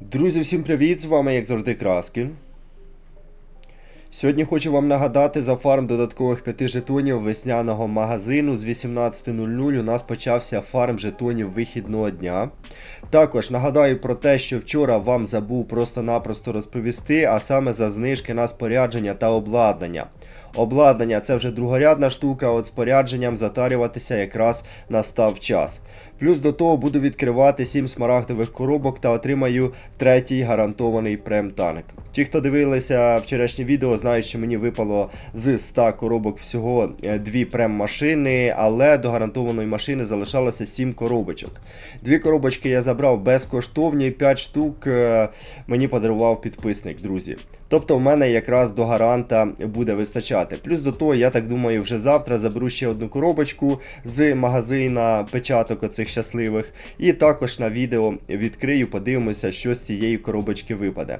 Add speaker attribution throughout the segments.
Speaker 1: Друзі, всім привіт! З вами, як завжди, Краскін. Сьогодні хочу вам нагадати за фарм додаткових 5 жетонів весняного магазину. З 18.00 у нас почався фарм жетонів вихідного дня. Також нагадаю про те, що вчора вам забув просто-напросто розповісти, а саме за знижки на спорядження та обладнання. Обладнання це вже другорядна штука, от спорядженням затарюватися якраз настав час. Плюс до того буду відкривати 7 смарагдових коробок та отримаю третій гарантований прем-танк. Ті, хто дивилися вчорашнє відео, знають, що мені випало з 100 коробок всього 2 прем-машини, але до гарантованої машини залишалося 7 коробочок. Дві коробочки я забрав безкоштовні, 5 штук е, мені подарував підписник, друзі. Тобто в мене якраз до гаранта буде вистачати. Плюс до того, я так думаю, вже завтра заберу ще одну коробочку з магазина печаток оцих щасливих. І також на відео відкрию, подивимося, що з цієї коробочки випаде.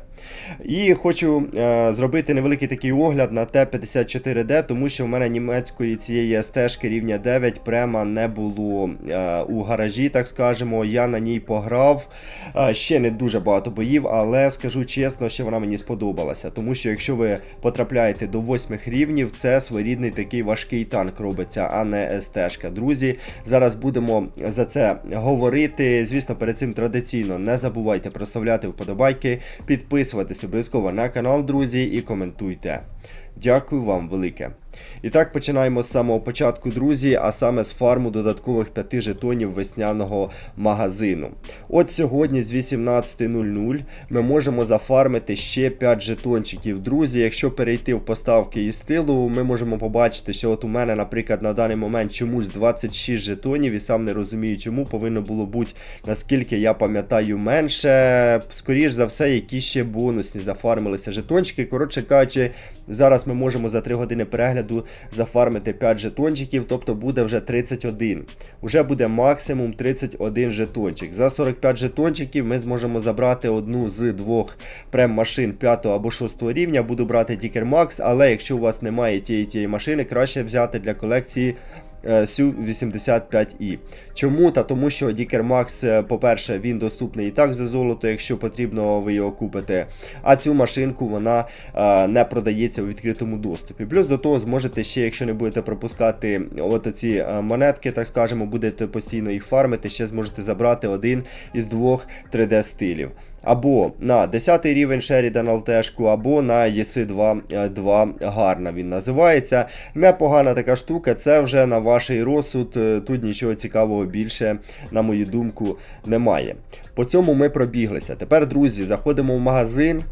Speaker 1: І хочу е, зробити невеликий такий огляд на Т-54Д, тому що в мене німецької цієї СТ-шки рівня 9 према не було е, у гаражі, так скажемо. Я на ній пограв. Е, ще не дуже багато боїв, але скажу чесно, що вона мені сподобалася. Тому що якщо ви потрапляєте до восьмих рівнів, це своєрідний такий важкий танк робиться, а не СТ-шка. Друзі, зараз будемо за це говорити. Звісно, перед цим традиційно не забувайте проставляти вподобайки, підписуватись обов'язково на канал, друзі, і коментуйте. Дякую вам велике. І так починаємо з самого початку, друзі, а саме з фарму додаткових 5 жетонів весняного магазину. От сьогодні з 18.00 ми можемо зафармити ще 5 жетончиків. Друзі, якщо перейти в поставки і стилу, ми можемо побачити, що от у мене, наприклад, на даний момент чомусь 26 жетонів, і сам не розумію, чому повинно було бути, наскільки я пам'ятаю, менше. Скоріш за все, які ще бонусні зафармилися жетончики. Коротше кажучи, зараз ми можемо за 3 години перегляду зафармити 5 жетончиків, тобто буде вже 31. Уже буде максимум 31 жетончик. За 45 жетончиків ми зможемо забрати одну з двох прем-машин 5 або 6 рівня. Буду брати Дікер Макс, але якщо у вас немає тієї тієї машини, краще взяти для колекції. Сю-85І. Чому? Та тому що Дікер Макс, е, по-перше, він доступний і так за золото, якщо потрібно, ви його купите. А цю машинку вона е, не продається у відкритому доступі. Плюс до того зможете ще, якщо не будете пропускати от ці е, монетки, так скажемо, будете постійно їх фармити, ще зможете забрати один із двох 3D стилів. Або на 10 рівень Sheridan LT, або на EC2 2 гарна він називається. Непогана така штука, це вже на ваш розсуд. е, Тут нічого цікавого більше, на мою думку, немає. По цьому ми пробіглися. Тепер, друзі, заходимо в магазин.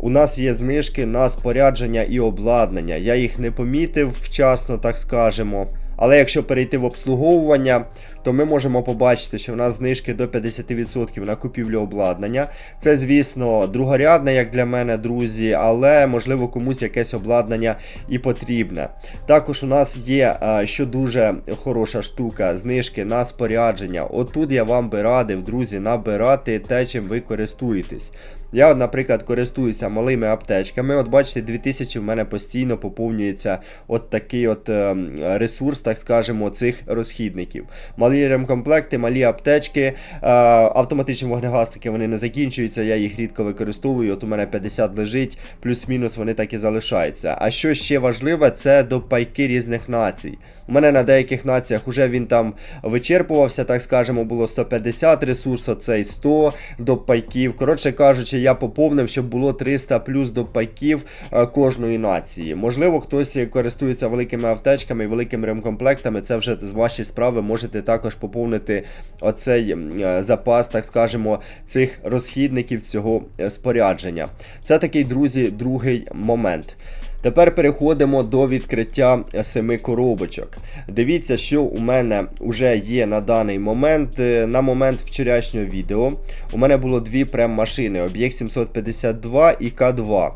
Speaker 1: У нас є знижки на спорядження і обладнання. Я їх не помітив вчасно, так скажемо. Але якщо перейти в обслуговування, то ми можемо побачити, що в нас знижки до 50% на купівлю обладнання. Це, звісно, другорядне, як для мене, друзі, але можливо комусь якесь обладнання і потрібне. Також у нас є, е, що дуже хороша штука, знижки на спорядження. Отут я вам би радив, друзі, набирати те, чим ви користуєтесь. Я, наприклад, користуюся малими аптечками. От бачите, 2000 в мене постійно поповнюється от такий от е, ресурс, так скажемо, цих розхідників. Малі ремкомплекти, малі аптечки, е, автоматичні вогнегасники вони не закінчуються, я їх рідко використовую. От у мене 50 лежить, плюс-мінус вони так і залишаються. А що ще важливе, це до пайки різних націй. У мене на деяких націях уже він там вичерпувався, так скажемо, було 150 ресурсу, цей 100 до пайків. Коротше кажучи, я поповнив, щоб було 300 плюс до пайків е, кожної нації. Можливо, хтось користується великими аптечками, великими ремкомплектами. Це вже з ваші справи. Можете також поповнити оцей е, запас, так скажемо, цих розхідників цього е, спорядження. Це такий, друзі, другий момент. Тепер переходимо до відкриття семи коробочок. Дивіться, що у мене вже є на даний момент. Е, На момент вчорашнього відео у мене було дві прем-машини: Об'єкт 752 і К2.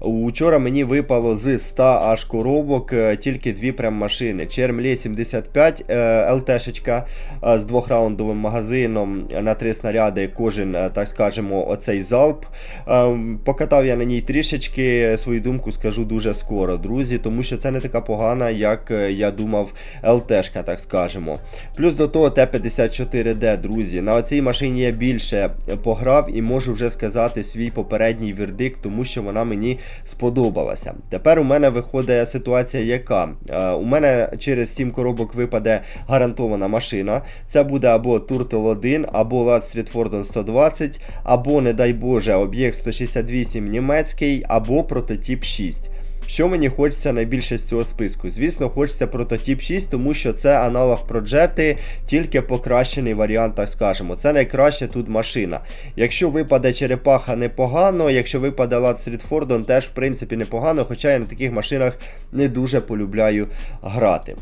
Speaker 1: Учора мені випало з 100 аж коробок е, тільки дві прем-машини. Чермлі 75 е, ЛТшечка е, з двохраундовим магазином на три снаряди. Кожен, е, так скажемо, оцей залп. Е, Покатав я на ній трішечки, свою думку скажу дуже дуже скоро, друзі, тому що це не така погана, як е, я думав, ЛТшка, так скажемо. Плюс до того Т-54Д, друзі. На оцій машині я більше пограв і можу вже сказати свій попередній вердикт, тому що вона мені сподобалася. Тепер у мене виходить ситуація, яка Е, у мене через 7 коробок випаде гарантована машина. Це буде або Turtle 1, або Lad Street 120, або, не дай Боже, об'єкт 168 німецький, або прототип 6. Що мені хочеться найбільше з цього списку? Звісно, хочеться прототип 6, тому що це аналог Проджети, тільки покращений варіант, так скажемо. Це найкраща тут машина. Якщо випаде черепаха непогано, якщо випаде Lad Street теж в принципі непогано, хоча я на таких машинах не дуже полюбляю грати.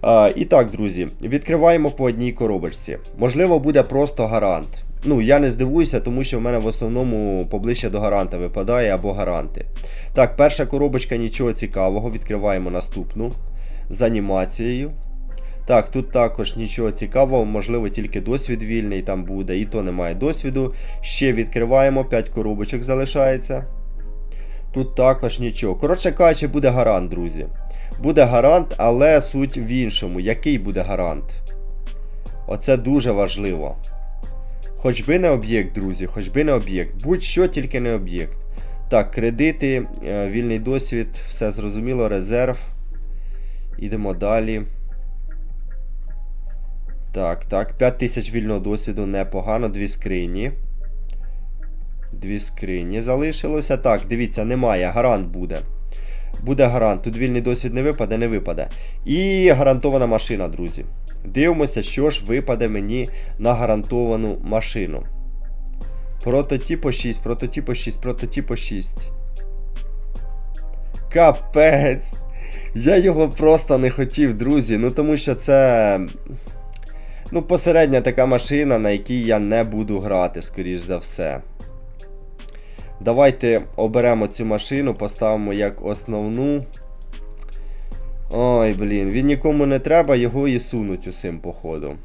Speaker 1: А, і так, друзі, відкриваємо по одній коробочці. Можливо, буде просто гарант. Ну, я не здивуюся, тому що в мене в основному поближче до гаранта випадає або гаранти. Так, перша коробочка нічого цікавого. Відкриваємо наступну з анімацією. Так, тут також нічого цікавого, можливо, тільки досвід вільний там буде, і то немає досвіду. Ще відкриваємо, 5 коробочок залишається. Тут також нічого. Коротше кажучи, буде гарант, друзі. Буде гарант, але суть в іншому. Який буде гарант? Оце дуже важливо. Хоч би не об'єкт, друзі, хоч би не об'єкт. Будь-що, тільки не об'єкт. Так, кредити, е, вільний досвід, все зрозуміло, резерв. Ідемо далі. Так, так. 5 тисяч вільного досвіду непогано, дві скрині. Дві скрині залишилося. Так, дивіться, немає. Гарант буде. Буде гарант. Тут вільний досвід не випаде, не випаде. І гарантована машина, друзі. Дивимося, що ж випаде мені на гарантовану машину. Прототипо 6, прототипо 6, прототипо 6. Капець. Я його просто не хотів, друзі. Ну тому що це. Ну, посередня така машина, на якій я не буду грати, скоріш за все. Давайте оберемо цю машину, поставимо як основну. Ой, блін, він нікому не треба, його і сунуть усім, походу.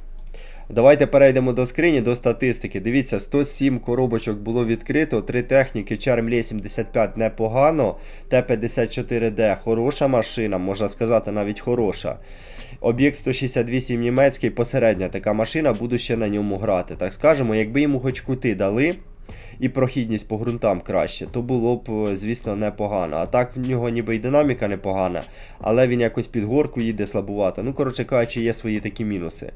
Speaker 1: Давайте перейдемо до скрині, до статистики. Дивіться, 107 коробочок було відкрито, 3 техніки, Charmley 75 непогано, Т-54Д хороша машина, можна сказати, навіть хороша. Об'єкт 168 німецький, посередня така машина, буду ще на ньому грати. Так скажемо, якби йому хоч кути дали і прохідність по ґрунтам краще, то було б, звісно, непогано. А так в нього ніби й динаміка непогана, але він якось під горку їде слабувато. Ну, коротше кажучи, є свої такі мінуси.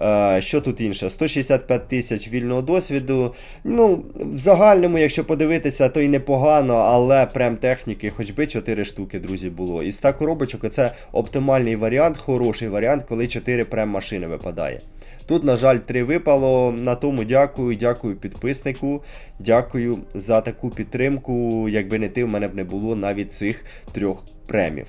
Speaker 1: Е, Що тут інше? 165 тисяч вільного досвіду. Ну, в загальному, якщо подивитися, то й непогано, але прем техніки, хоч би 4 штуки, друзі, було. І 100 коробочок це оптимальний варіант, хороший варіант, коли 4 прем машини випадає. Тут, на жаль, три випало. На тому дякую, дякую підписнику. Дякую за таку підтримку. Якби не ти, в мене б не було навіть цих трьох премів.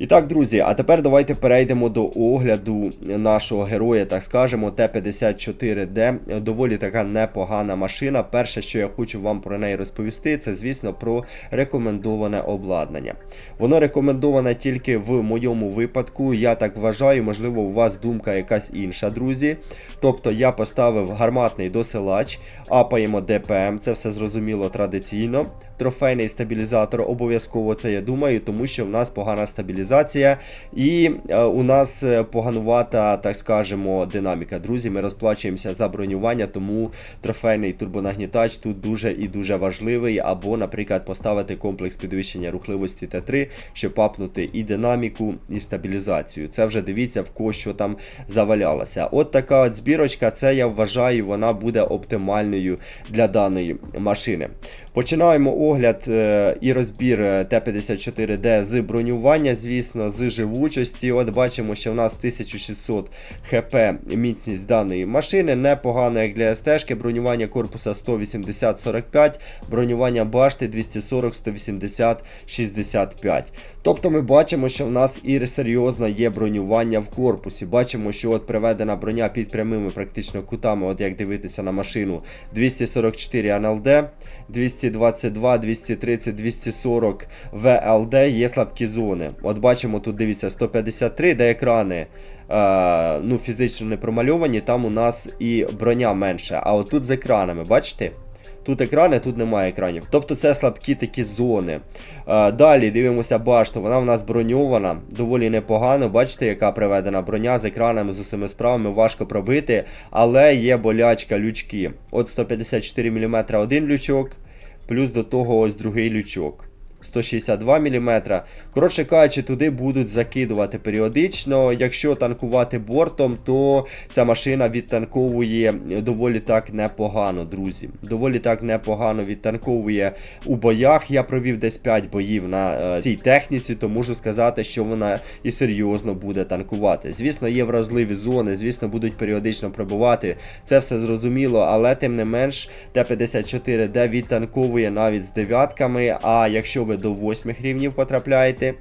Speaker 1: І так, друзі, а тепер давайте перейдемо до огляду нашого героя, так скажемо, Т-54Д. Доволі така непогана машина. Перше, що я хочу вам про неї розповісти, це, звісно, про рекомендоване обладнання. Воно рекомендоване тільки в моєму випадку. Я так вважаю, можливо, у вас думка якась інша, друзі. Тобто я поставив гарматний досилач, апаємо ДПМ, це все зрозуміло традиційно. Трофейний стабілізатор обов'язково це я думаю, тому що в нас погана стабілізація і е, у нас е, поганувата, так скажемо, динаміка. Друзі, ми розплачуємося за бронювання, тому трофейний турбонагнітач тут дуже і дуже важливий. Або, наприклад, поставити комплекс підвищення рухливості Т3, щоб апнути і динаміку, і стабілізацію. Це вже дивіться, в кого що там завалялося. От така от збірочка, це я вважаю, вона буде оптимальною для даної машини. Починаємо огляд е, і розбір е, Т-54Д з бронювання, звісно, з живучості. От бачимо, що в нас 1600 хп міцність даної машини. Непогано, як для СТ-шки. Бронювання корпуса 180-45, бронювання башти 240-180-65. Тобто ми бачимо, що в нас і серйозно є бронювання в корпусі. Бачимо, що от приведена броня під прямими практично кутами, от як дивитися на машину, 244 НЛД, 222, 230, 240 ВЛД є слабкі зони. От бачимо, тут дивіться 153, де екрани е, ну, фізично не промальовані, там у нас і броня менше. А отут з екранами, бачите? Тут екрани, тут немає екранів. Тобто це слабкі такі зони. Е, Далі дивимося башту. Вона в нас броньована, доволі непогано. Бачите, яка приведена броня з екранами, з усіми справами, важко пробити, але є болячка лючки. От 154 мм один лючок, плюс до того ось другий лючок. 162 мм. Коротше кажучи, туди будуть закидувати періодично. Якщо танкувати бортом, то ця машина відтанковує доволі так непогано, друзі. Доволі так непогано відтанковує у боях. Я провів десь 5 боїв на е, цій техніці, то можу сказати, що вона і серйозно буде танкувати. Звісно, є вразливі зони, звісно, будуть періодично пробувати. Це все зрозуміло, але тим не менш, Т-54Д відтанковує навіть з дев'ятками. А якщо ви до восьмих рівнів потрапляєте,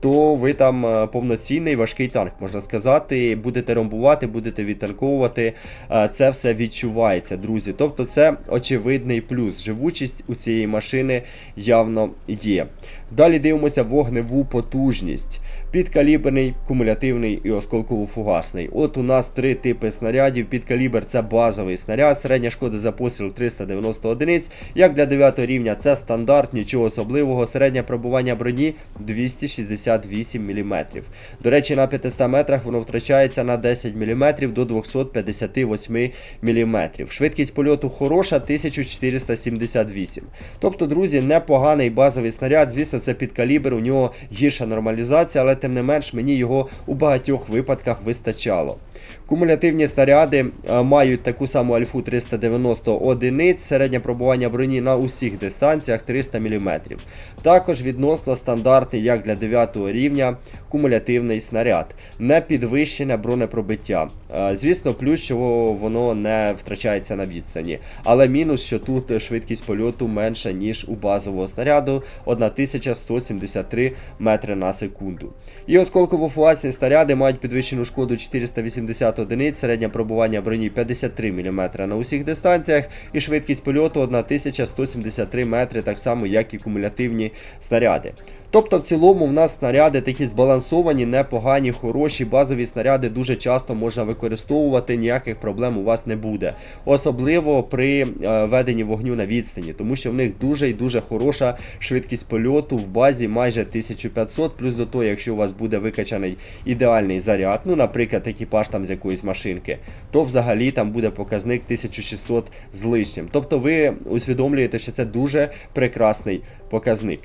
Speaker 1: то ви там е, повноцінний важкий танк, можна сказати. Будете ромбувати, будете відтанковувати. Е, Це все відчувається, друзі. Тобто, це очевидний плюс. Живучість у цієї машини явно є. Далі дивимося вогневу потужність. Підкаліберний, кумулятивний і осколково-фугасний. От у нас три типи снарядів. Підкалібр це базовий снаряд, середня шкода за постріл 390 одиниць. Як для 9 рівня це стандарт, нічого особливого. Середнє пробування броні 268 мм. До речі, на 500 метрах воно втрачається на 10 мм до 258 мм. Швидкість польоту хороша 1478. Тобто, друзі, непоганий базовий снаряд. Звісно, це під калібр, у нього гірша нормалізація, але тим не менш мені його у багатьох випадках вистачало. Кумулятивні снаряди е, мають таку саму альфу 390 одиниць, середнє пробування броні на усіх дистанціях 300 мм. Також відносно стандартний, як для 9 рівня, кумулятивний снаряд, не підвищене бронепробиття. Е, Звісно, плюс, що воно не втрачається на відстані. Але мінус, що тут швидкість польоту менша, ніж у базового снаряду 1173 метри на секунду. І осколково-фугасні снаряди мають підвищену шкоду 480 одиниць, середнє пробування броні 53 мм на усіх дистанціях, і швидкість польоту 1173 метри, так само як і кумулятивні снаряди. Тобто, в цілому, в нас снаряди такі збалансовані, непогані, хороші. Базові снаряди дуже часто можна використовувати, ніяких проблем у вас не буде. Особливо при е, веденні вогню на відстані, тому що в них дуже і дуже хороша швидкість польоту в базі майже 1500, плюс до того, якщо у вас буде викачаний ідеальний заряд, ну, наприклад, екіпаж там з якоїсь машинки, то взагалі там буде показник 1600 з лишнім. Тобто ви усвідомлюєте, що це дуже прекрасний показник.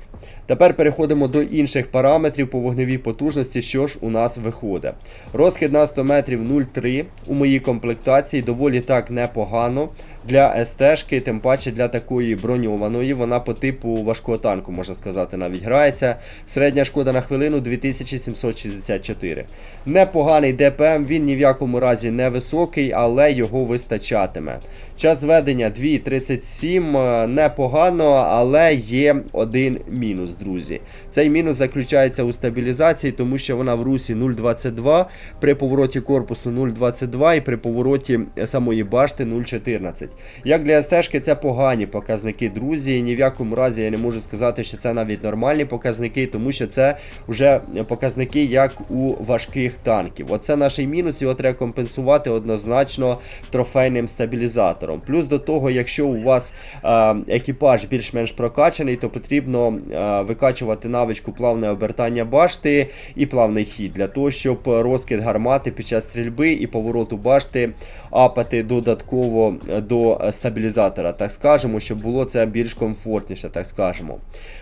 Speaker 1: Тепер переходимо до інших параметрів по вогневій потужності, що ж у нас виходить. Розхід на 100 метрів 0,3 у моїй комплектації доволі так непогано. Для СТ-шки, тим паче для такої броньованої, вона по типу важкого танку, можна сказати, навіть грається. Середня шкода на хвилину 2764. Непоганий ДПМ, він ні в якому разі не високий, але його вистачатиме. Час зведення 2.37, е, непогано, але є один мінус, друзі. Цей мінус заключається у стабілізації, тому що вона в русі 0.22, при повороті корпусу 0.22 і при повороті самої башти 0.14. Як для СТ-шки це погані показники, друзі. Ні в якому разі я не можу сказати, що це навіть нормальні показники, тому що це вже показники як у важких танків. Оце наш мінус, його треба компенсувати однозначно трофейним стабілізатором. Плюс до того, якщо у вас е, екіпаж більш-менш прокачаний, то потрібно е, викачувати навичку плавне обертання башти і плавний хід для того, щоб розкид гармати під час стрільби і повороту башти апати додатково до стабілізатора, так скажемо, щоб було це більш комфортніше, так скажемо.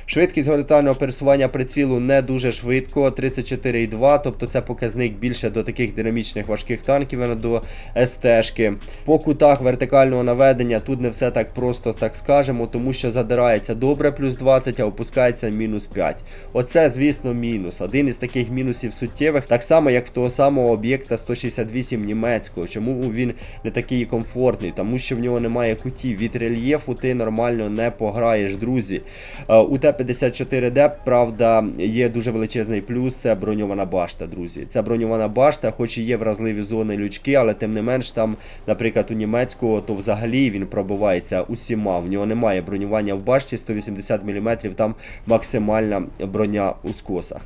Speaker 1: Швидкість горизонтального пересування прицілу не дуже швидко, 34,2, тобто це показник більше до таких динамічних важких танків, а до СТ-шки. По кутах вертикального наведення тут не все так просто, так скажемо, тому що задирається добре плюс 20, а опускається мінус 5. Оце, звісно, мінус. Один із таких мінусів суттєвих, так само, як в того самого об'єкта 168 німецького. Чому він не такий комфортний? Тому що в нього немає кутів. Від рельєфу ти нормально не пограєш, друзі. Е, У Т-54Д, правда, є дуже величезний плюс, це броньована башта, друзі. Ця броньована башта, хоч і є вразливі зони лючки, але тим не менш там, наприклад, у німецького, то взагалі він пробивається усіма. В нього немає бронювання в башті 180 мм, там максимальна броня у скосах.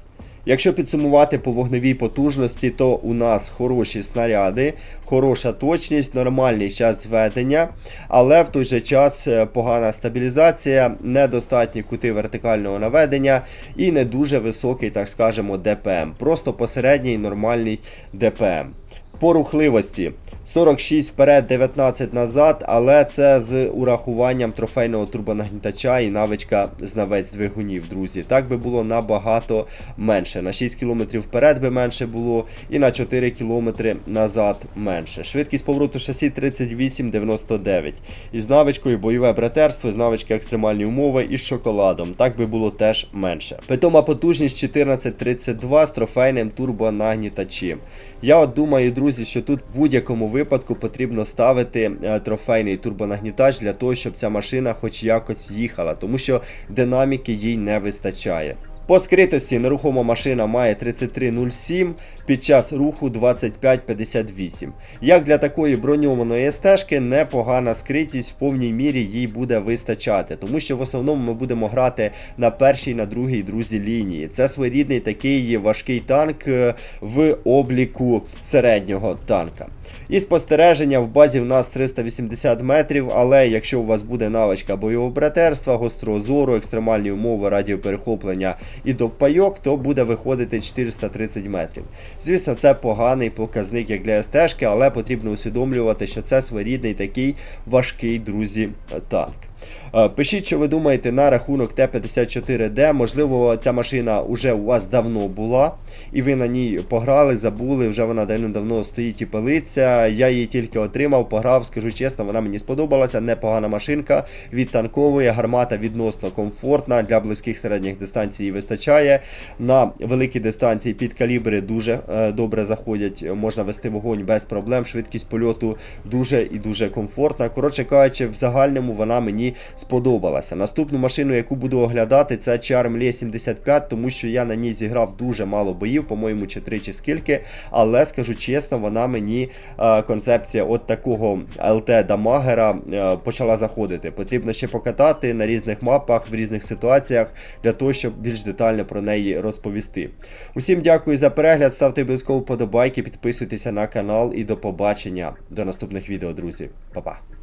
Speaker 1: Якщо підсумувати по вогневій потужності, то у нас хороші снаряди, хороша точність, нормальний час зведення, але в той же час е, погана стабілізація, недостатні кути вертикального наведення і не дуже високий, так скажемо, ДПМ. Просто посередній нормальний ДПМ. По рухливості 46 вперед, 19 назад, але це з урахуванням трофейного турбонагнітача і навичка знавець двигунів, друзі. Так би було набагато менше. На 6 км вперед би менше було, і на 4 км назад менше. Швидкість повороту шасі 38,99. Із навичкою бойове братерство, з навички екстремальні умови і з шоколадом. Так би було теж менше. Питома потужність 1432 з трофейним турбонагнітачем. Я от думаю, друзі, що тут в будь-якому випадку потрібно ставити е, трофейний турбонагнітач для того, щоб ця машина хоч якось їхала, тому що динаміки їй не вистачає. По скритості нерухома машина має 33.07, під час руху 25.58. Як для такої броньованої стежки, непогана скритість в повній мірі їй буде вистачати, тому що в основному ми будемо грати на першій, на другій друзі лінії. Це своєрідний такий важкий танк е, в обліку середнього танка. І спостереження в базі в нас 380 метрів, але якщо у вас буде навичка бойового братерства, гострого зору, екстремальні умови, радіоперехоплення і до пайок, то буде виходити 430 метрів. Звісно, це поганий показник як для СТ-шки, але потрібно усвідомлювати, що це своєрідний такий важкий, друзі, танк. Е, Пишіть, що ви думаєте на рахунок Т-54Д. Можливо, ця машина вже у вас давно була, і ви на ній пограли, забули, вже вона давно стоїть і пилиться. Я її тільки отримав, пограв, скажу чесно, вона мені сподобалася. Непогана машинка від танкової, гармата відносно комфортна. Для близьких середніх дистанцій вистачає. На великі дистанції під калібри дуже е, добре заходять, можна вести вогонь без проблем. Швидкість польоту дуже і дуже комфортна. Коротше кажучи, в загальному вона мені сподобалася. Наступну машину, яку буду оглядати, це Charm 75, тому що я на ній зіграв дуже мало боїв, по-моєму, чи три, чи скільки. Але скажу чесно, вона мені е, концепція от такого ЛТ дамагера е, почала заходити. Потрібно ще покатати на різних мапах, в різних ситуаціях для того, щоб більш детально про неї розповісти. Усім дякую за перегляд, ставте обов'язково подобайки, підписуйтеся на канал і до побачення до наступних відео, друзі. Па-па.